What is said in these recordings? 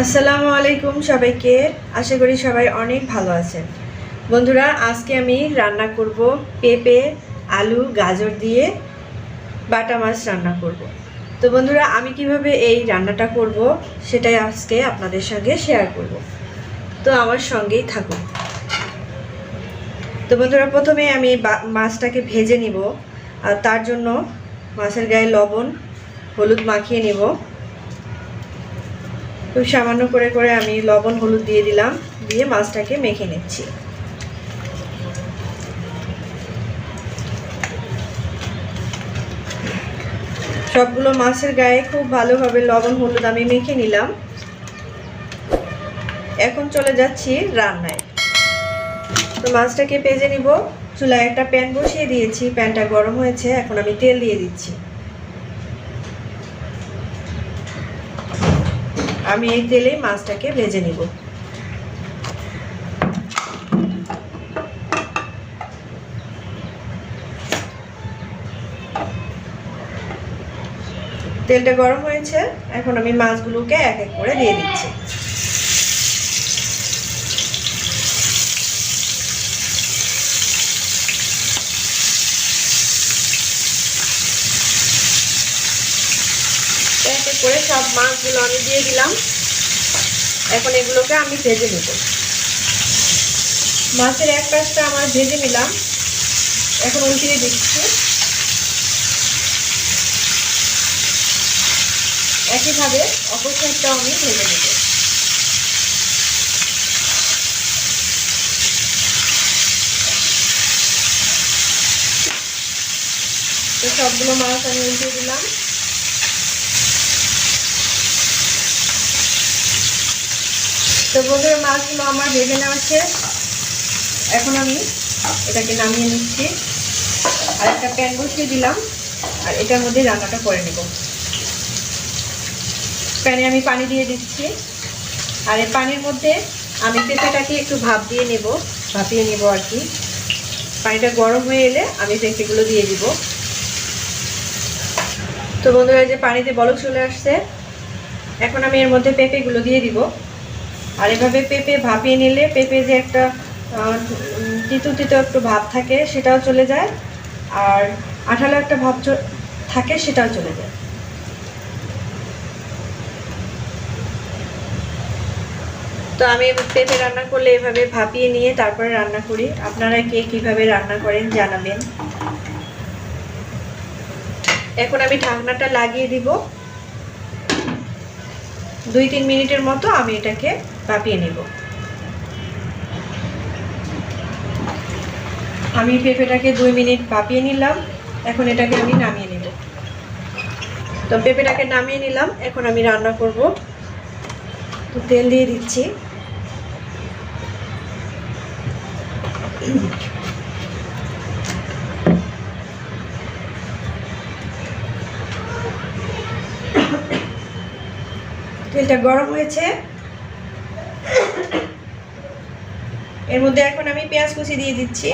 আসসালামু আলাইকুম সবাইকে। আশা করি সবাই অনেক ভালো আছেন। বন্ধুরা, আজকে আমি রান্না করব পেঁপে, আলু, গাজর দিয়ে বাটা মাছ রান্না করব। তো বন্ধুরা, আমি কীভাবে এই রান্নাটা করব সেটাই আজকে আপনাদের সঙ্গে শেয়ার করব। তো আমার সঙ্গেই থাকুন। তো বন্ধুরা, প্রথমে আমি মাছটাকে ভেজে নিব। আর তার জন্য মাছের গায়ে লবণ, হলুদ মাখিয়ে নিব। খুব সামান্য করে করে আমি লবণ, হলুদ দিয়ে দিলাম, দিয়ে মাছটাকে মেখে নিচ্ছি। সবগুলো মাছের গায়ে খুব ভালোভাবে লবণ, হলুদ আমি মেখে নিলাম। এখন চলে যাচ্ছি রান্নায়। তো মাছটাকে পেজে নিব। চুলায় একটা প্যান বসিয়ে দিয়েছি। প্যানটা গরম হয়েছে। এখন আমি তেল দিয়ে দিচ্ছি। আমি এই তেলে মাছটাকে ভেজে নিব। তেলটা গরম হয়েছে, এখন আমি মাছগুলোকে এক এক করে দিয়ে দিচ্ছি এক এক করে সব মাছগুলো আমি দিয়ে দিলাম। এখন এগুলোকে আমি ভেজে নেব। মাছের এক পাশটা আমার ভেজে নিলাম। এখন উল্টিয়ে দিচ্ছি। একইভাবে অপর সাইডটাও আমি ভেজে নেব। তো সবগুলো মাছ আমি উল্টিয়ে দিলাম। তো বন্ধুরা মাছগুলো আমার ভেজে নেওয়া এখন আমি এটাকে নামিয়ে নিচ্ছি। আর একটা প্যান বসিয়ে দিলাম। আর এটার মধ্যে রান্নাটা করে নেব। প্যানে আমি পানি দিয়ে দিচ্ছি। আর এই পানির মধ্যে আমি পেঁপেটাকে একটু ভাপ দিয়ে নেব। ভাপিয়ে নেব আর কি। পানিটা গরম হয়ে এলে আমি পেঁপেগুলো দিয়ে দিব। তো বন্ধুরা যে পানিতে বলক চলে আসছে। এখন আমি এর মধ্যে পেঁপেগুলো দিয়ে দিব। আর এভাবে পেঁপে ভাপিয়ে নিলে পেঁপে যে একটা তিতো তিতো একটু ভাব থাকে সেটাও চলে যায়। আর আঠালো একটা ভাব থাকে সেটাও চলে যায়। তো আমি পেঁপে রান্না করলে এভাবে ভাপিয়ে নিয়ে তারপরে রান্না করি। আপনারা কে কীভাবে রান্না করেন জানাবেন। এখন আমি ঢাকনাটা লাগিয়ে দিব। দুই তিন মিনিটের মতো আমি এটাকে ভাপিয়ে নেব। আমি পেঁপেটাকে দুই মিনিট ভাপিয়ে নিলাম, এখন এটাকে আমি নামিয়ে নেব। তো পেঁপেটাকে নামিয়ে নিলাম, এখন আমি রান্না করব। তো তেল দিয়ে দিচ্ছি। তেলটা গরম হয়েছে। এর মধ্যে এখন আমি পেঁয়াজ কুচি দিয়ে দিচ্ছি।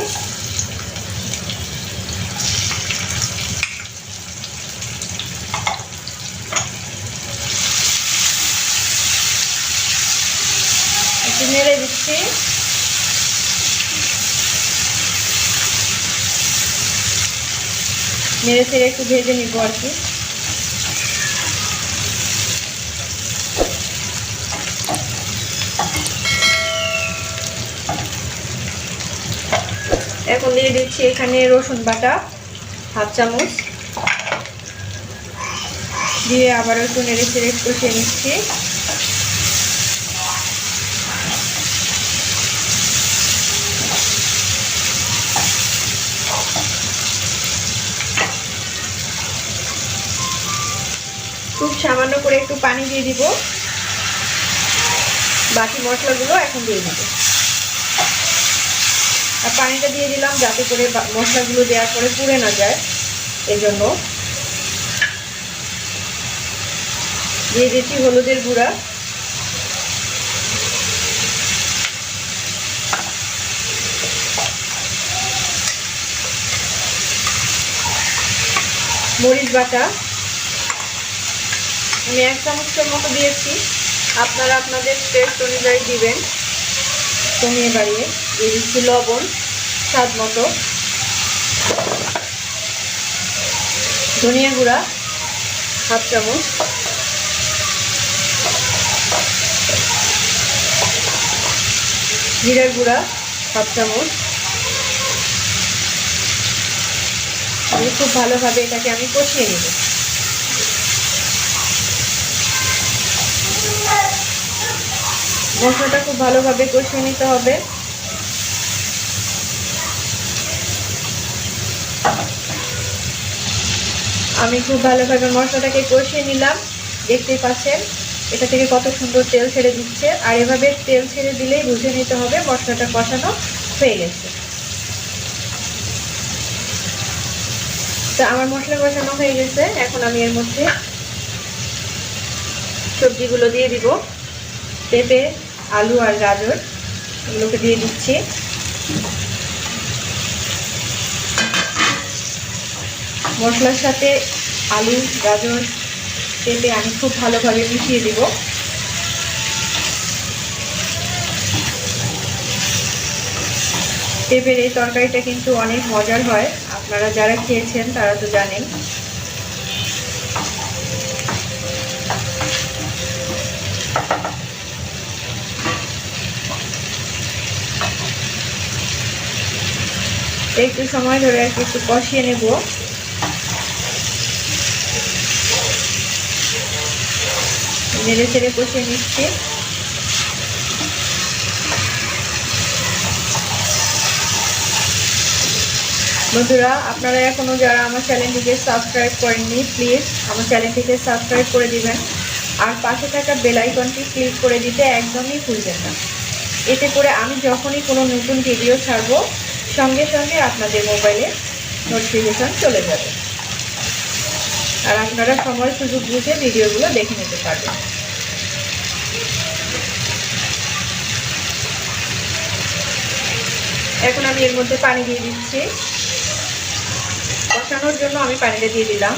একটু নেড়ে দিচ্ছি। নেড়ে ছেড়ে একটু ভেজে নিব আর কি। এখন দিয়ে দিচ্ছি এখানে রসুন বাটা, হাফ চামচ। দিয়ে আবার একটু নেড়ে চেড়ে কষিয়ে নিচ্ছি। খুব সামান্য করে একটু পানি দিয়ে দিব। বাকি মশলাগুলো এখন দিয়ে দিব। আর পানিটা দিয়ে দিলাম যাতে করে মশলাগুলো দেওয়ার পরে পুড়ে না যায়। এই জন্য দিয়ে দিচ্ছি হলুদের গুঁড়া। মরিচ বাটা। আমি এক চামচের মতো দিয়েছি। আপনারা আপনাদের টেস্ট অনুযায়ী দিবেন। কমিয়ে বাড়িয়ে দিয়ে দিচ্ছি লবণ স্বাদ মতো। ধনিয়া গুঁড়া হাফ চামচ। জিরার গুঁড়া হাফ চামচ। আমি খুব ভালোভাবে এটাকে আমি কষিয়ে নেব। মশলাটা খুব ভালোভাবে কষিয়ে নিতে হবে। আমি খুব ভালোভাবে মশলাটাকে কষিয়ে নিলাম। দেখতেই পাচ্ছেন, এটা থেকে কত সুন্দর তেল ছেড়ে দিচ্ছে। আর এভাবে তেল ছেড়ে দিলেই বুঝে নিতে হবে মশলাটা কষানো হয়ে গেছে। তো আমার মশলা কষানো হয়ে গেছে। এখন আমি এর মধ্যে সবজিগুলো দিয়ে দিব। পেঁপে আলু আর গাজর এগুলোকে দিয়ে দিচ্ছি। মশলার সাথে আলু, গাজর পেঁপে আমি খুব ভালোভাবে মিশিয়ে দিব। পেঁপের এই তরকারিটা কিন্তু অনেক মজার হয়। আপনারা যারা খেয়েছেন তারা তো জানেন। একটু সময় ধরে আর কি একটু কষিয়ে নেব। নেড়ে চেড়ে কষিয়ে নিচ্ছি। বন্ধুরা, আপনারা এখনও যারা আমার চ্যানেলটিকে সাবস্ক্রাইব করেননি, প্লিজ আমার চ্যানেলটিকে সাবস্ক্রাইব করে দিবেন। আর পাশে থাকা বেল আইকনটি ক্লিক করে দিতে একদমই ভুলবেন না। এতে করে আমি যখনই কোনো নতুন ভিডিও ছাড়বো সঙ্গে সঙ্গে আপনাদের মোবাইলে নোটিফিকেশন চলে যাবে। আর আপনারা সময় সুযোগ বুঝে ভিডিওগুলো দেখে নিতে পারবেন। এখন আমি এর মধ্যে পানি দিয়ে দিচ্ছি। কষানোর জন্য আমি পানিটা দিয়ে দিলাম।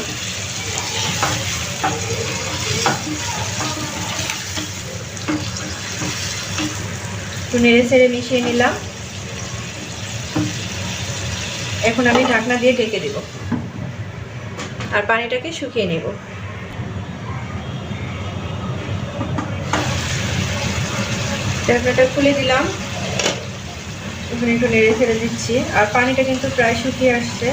একটু নেড়ে ছেড়ে মিশিয়ে নিলাম। এখন আমি ঢাকনা দিয়ে ঢেকে দেব। আর পানিটাকে শুকিয়ে নেব। ঢাকনাটা খুলে দিলাম। এখানে একটু নেড়ে ফেলে দিচ্ছি। আর পানিটা কিন্তু প্রায় শুকিয়ে আসছে।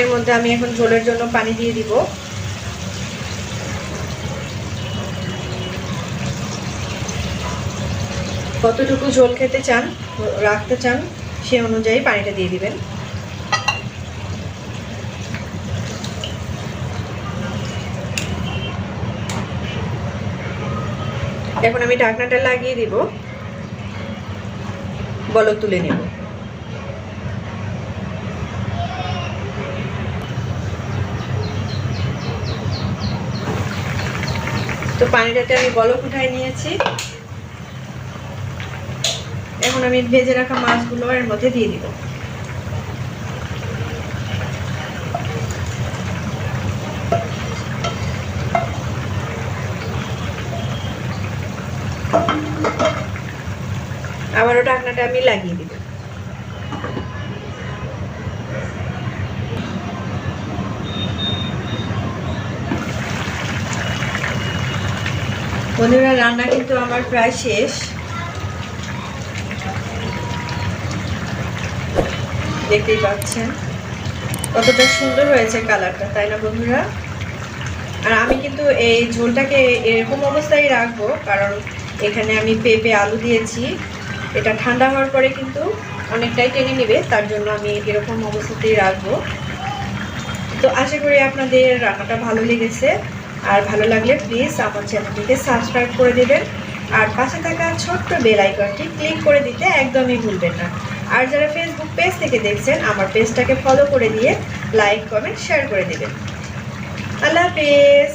এর মধ্যে আমি এখন ঝোলের জন্য পানি দিয়ে দিব। কতটুকু ঝোল খেতে চান, রাখতে চান, সে অনুযায়ী পানিটা দিয়ে দিবেন। এখন আমি ঢাকনাটা লাগিয়ে দিব। বলক তুলে নেব। তো পানিটাতে আমি বলক উঠাই নিয়েছি। এখন আমি ভেজে রাখা মাছগুলো এর মধ্যে দিয়ে দিব। আবারও ঢাকনাটা আমি লাগিয়ে দিব। বন্ধুরা, রান্না কিন্তু আমার প্রায় শেষ। দেখতেই পাচ্ছেন। কতটা সুন্দর হয়েছে কালারটা, তাই না বন্ধুরা? আর আমি কিন্তু এই ঝোলটাকে এরকম অবস্থায় রাখব, কারণ এখানে আমি পেঁপে, আলু দিয়েছি। এটা ঠান্ডা হওয়ার পরে কিন্তু অনেকটাই টেনে নেবে, তার জন্য আমি এরকম অবস্থাতেই রাখব। তো আশা করি আপনাদের রান্নাটা ভালো লেগেছে। আর ভালো লাগলে প্লিজ আমার চ্যানেলটিকে সাবস্ক্রাইব করে দেবেন। আর পাশে থাকা ছোট্ট বেল আইকনটি ক্লিক করে দিতে একদমই ভুলবেন না। আর যারা ফেসবুক পেজ থেকে দেখছেন, আমার পেজটাকে ফলো করে দিয়ে লাইক কমেন্ট শেয়ার করে দেবেন। আল্লাহ হাফেজ।